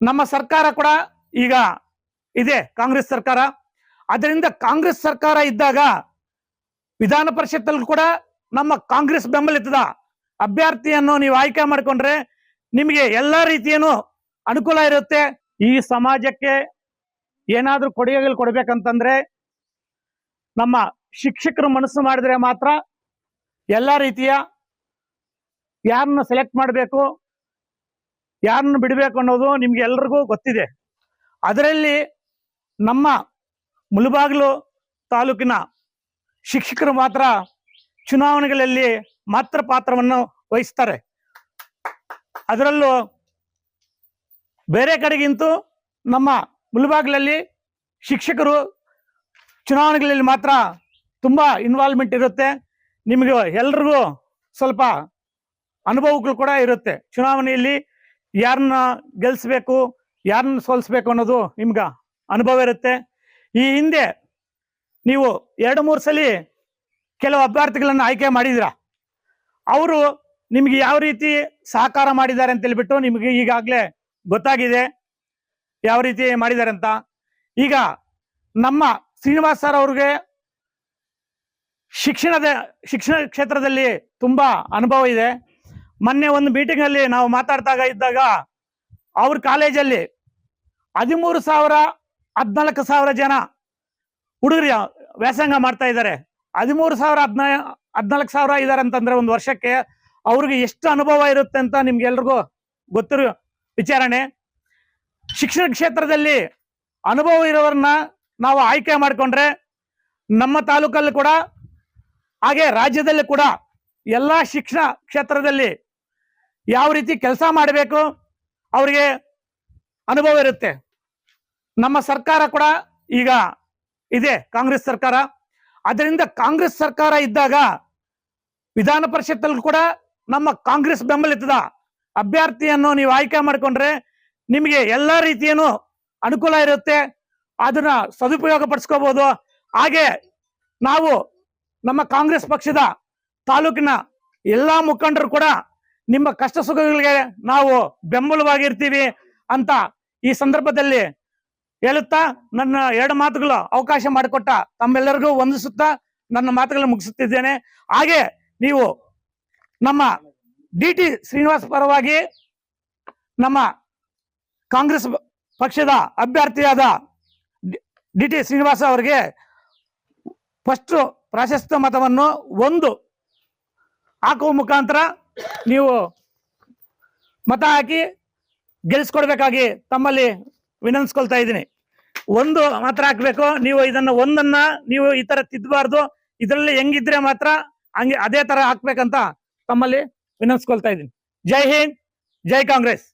ನಮ್ಮ ಸರ್ಕಾರ ಕೂಡ ಈಗ ಇದೆ, ಕಾಂಗ್ರೆಸ್ ಸರ್ಕಾರ. ಅದರಿಂದ ಕಾಂಗ್ರೆಸ್ ಸರ್ಕಾರ ಇದ್ದಾಗ ವಿಧಾನ ಪರಿಷತ್ತಲ್ಲಿ ಕೂಡ ನಮ್ಮ ಕಾಂಗ್ರೆಸ್ ಬೆಂಬಲಿತದ ಅಭ್ಯರ್ಥಿಯನ್ನು ನೀವು ಆಯ್ಕೆ ಮಾಡಿಕೊಂಡ್ರೆ ನಿಮಗೆ ಎಲ್ಲಾ ರೀತಿಯೂ ಅನುಕೂಲ ಇರುತ್ತೆ. ಈ ಸಮಾಜಕ್ಕೆ ಏನಾದ್ರೂ ಕೊಡುಗೆಗಳು ಕೊಡ್ಬೇಕಂತಂದ್ರೆ ನಮ್ಮ ಶಿಕ್ಷಕರು ಮನಸ್ಸು ಮಾಡಿದ್ರೆ ಮಾತ್ರ ಎಲ್ಲಾ ರೀತಿಯ ಯಾರನ್ನ ಸೆಲೆಕ್ಟ್ ಮಾಡಬೇಕು ಯಾರನ್ನ ಬಿಡಬೇಕು ಅನ್ನೋದು ನಿಮ್ಗೆ ಎಲ್ರಿಗೂ ಗೊತ್ತಿದೆ. ಅದರಲ್ಲಿ ನಮ್ಮ ಮುಳುಬಾಗಿಲು ತಾಲೂಕಿನ ಶಿಕ್ಷಕರು ಮಾತ್ರ ಚುನಾವಣೆಗಳಲ್ಲಿ ಮಾತ್ರ ಪಾತ್ರವನ್ನು ವಹಿಸ್ತಾರೆ. ಅದರಲ್ಲೂ ಬೇರೆ ಕಡೆಗಿಂತೂ ನಮ್ಮ ಮುಳುಬಾಗಿಲಲ್ಲಿ ಶಿಕ್ಷಕರು ಚುನಾವಣೆಗಳಲ್ಲಿ ಮಾತ್ರ ತುಂಬಾ ಇನ್ವಾಲ್ವ್ಮೆಂಟ್ ಇರುತ್ತೆ. ನಿಮಗೆ ಎಲ್ರಿಗೂ ಸ್ವಲ್ಪ ಅನುಭವಗಳು ಕೂಡ ಇರುತ್ತೆ. ಚುನಾವಣೆಯಲ್ಲಿ ಯಾರನ್ನ ಗೆಲ್ಲಿಸ್ಬೇಕು ಯಾರನ್ನ ಸೋಲಿಸ್ಬೇಕು ಅನ್ನೋದು ನಿಮ್ಗೆ ಅನುಭವ ಇರುತ್ತೆ. ಈ ಹಿಂದೆ ನೀವು ಎರಡು, ಮೂರು ಸಲ ಕೆಲವು ಅಭ್ಯರ್ಥಿಗಳನ್ನು ಆಯ್ಕೆ ಮಾಡಿದಿರ, ಅವರು ನಿಮ್ಗೆ ಯಾವ ರೀತಿ ಸಹಕಾರ ಮಾಡಿದ್ದಾರೆ ಅಂತ ಹೇಳ್ಬಿಟ್ಟು ನಿಮಗೆ ಈಗಾಗಲೇ ಗೊತ್ತಾಗಿದೆ ಯಾವ ರೀತಿ ಮಾಡಿದ್ದಾರೆ ಅಂತ. ಈಗ ನಮ್ಮ ಶ್ರೀನಿವಾಸ್ ಸರ್ ಅವ್ರಿಗೆ ಶಿಕ್ಷಣದ, ಶಿಕ್ಷಣ ಕ್ಷೇತ್ರದಲ್ಲಿ ತುಂಬಾ ಅನುಭವ ಇದೆ. ಮೊನ್ನೆ ಒಂದು ಮೀಟಿಂಗ್ ಅಲ್ಲಿ ನಾವು ಮಾತಾಡ್ತಾಗ ಇದ್ದಾಗ ಅವ್ರ ಕಾಲೇಜಲ್ಲಿ ಹದಿಮೂರು ಸಾವಿರ, ಹದಿನಾಲ್ಕು ಸಾವಿರ ಜನ ಹುಡುಗರು ವ್ಯಾಸಂಗ ಮಾಡ್ತಾ ಇದ್ದಾರೆ. ಹದಿಮೂರು ಸಾವಿರ, ಹದಿನಾ ಹದಿನಾಲ್ಕು ಸಾವಿರ ಇದ್ದಾರೆ ಅಂತಂದ್ರೆ ಒಂದು ವರ್ಷಕ್ಕೆ ಅವ್ರಿಗೆ ಎಷ್ಟು ಅನುಭವ ಇರುತ್ತೆ ಅಂತ ನಿಮ್ಗೆಲ್ರಿಗೂ ಗೊತ್ತಿರೋ ವಿಚಾರಣೆ. ಶಿಕ್ಷಣ ಕ್ಷೇತ್ರದಲ್ಲಿ ಅನುಭವ ಇರೋರನ್ನ ನಾವು ಆಯ್ಕೆ ಮಾಡಿಕೊಂಡ್ರೆ ನಮ್ಮ ತಾಲೂಕಲ್ಲಿ ಕೂಡ, ಹಾಗೆ ರಾಜ್ಯದಲ್ಲಿ ಕೂಡ ಎಲ್ಲ ಶಿಕ್ಷಣ ಕ್ಷೇತ್ರದಲ್ಲಿ ಯಾವ ರೀತಿ ಕೆಲಸ ಮಾಡಬೇಕು ಅವರಿಗೆ ಅನುಭವ ಇರುತ್ತೆ. ನಮ್ಮ ಸರ್ಕಾರ ಕೂಡ ಈಗ ಇದೆ, ಕಾಂಗ್ರೆಸ್ ಸರ್ಕಾರ. ಅದರಿಂದ ಕಾಂಗ್ರೆಸ್ ಸರ್ಕಾರ ಇದ್ದಾಗ ವಿಧಾನ ಪರಿಷತ್ತಲ್ಲಿ ಕೂಡ ನಮ್ಮ ಕಾಂಗ್ರೆಸ್ ಬೆಂಬಲಿತದ ಅಭ್ಯರ್ಥಿಯನ್ನು ನೀವು ಆಯ್ಕೆ ಮಾಡಿಕೊಂಡ್ರೆ ನಿಮಗೆ ಎಲ್ಲ ರೀತಿಯೂ ಅನುಕೂಲ ಇರುತ್ತೆ. ಅದನ್ನ ಸದುಪಯೋಗ ಪಡಿಸ್ಕೋಬಹುದು ಹಾಗೆ ನಾವು ನಮ್ಮ ಕಾಂಗ್ರೆಸ್ ಪಕ್ಷದ ತಾಲೂಕಿನ ಎಲ್ಲಾ ಮುಖಂಡರು ಕೂಡ ನಿಮ್ಮ ಕಷ್ಟ ಸುಖಗಳಿಗೆ ನಾವು ಬೆಂಬಲವಾಗಿರ್ತೀವಿ ಅಂತ ಈ ಸಂದರ್ಭದಲ್ಲಿ ಹೇಳುತ್ತಾ ನನ್ನ ಎರಡು ಮಾತುಗಳು ಅವಕಾಶ ಮಾಡಿಕೊಟ್ಟ ತಮ್ಮೆಲ್ಲರಿಗೂ ವಂದಿಸುತ್ತಾ ನನ್ನ ಮಾತುಗಳನ್ನು ಮುಗಿಸುತ್ತಿದ್ದೇನೆ. ಹಾಗೆ ನೀವು ನಮ್ಮ ಡಿ ಟಿ ಶ್ರೀನಿವಾಸ್ ಪರವಾಗಿ ನಮ್ಮ ಕಾಂಗ್ರೆಸ್ ಪಕ್ಷದ ಅಭ್ಯರ್ಥಿಯಾದ ಡಿ ಟಿ ಶ್ರೀನಿವಾಸ ಅವರಿಗೆ ಫಸ್ಟ್ ಪ್ರಾಶಸ್ತ್ಯ ಮತವನ್ನು ಒಂದು ಹಾಕುವ ಮುಖಾಂತರ ನೀವು ಮತ ಹಾಕಿ ಗೆಲ್ಲಿಸ್ಕೊಡ್ಬೇಕಾಗಿ ತಮ್ಮಲ್ಲಿ ವಿನಂತಿಸ್ಕೊಳ್ತಾ ಇದ್ದೀನಿ. ಒಂದು ಮಾತ್ರ ಹಾಕ್ಬೇಕು, ನೀವು ಇದನ್ನ ಒಂದನ್ನ ನೀವು ಈ ತರ ತಿದ್ದಬಾರ್ದು ಇದರಲ್ಲಿ ಹೆಂಗಿದ್ರೆ ಮಾತ್ರ ಹಂಗೆ ಅದೇ ತರ ಹಾಕ್ಬೇಕಂತ ತಮ್ಮಲ್ಲಿ ವಿನಂತಿಸ್ಕೊಳ್ತಾ ಇದ್ದೀನಿ. ಜೈ ಹಿಂದ್, ಜೈ ಕಾಂಗ್ರೆಸ್.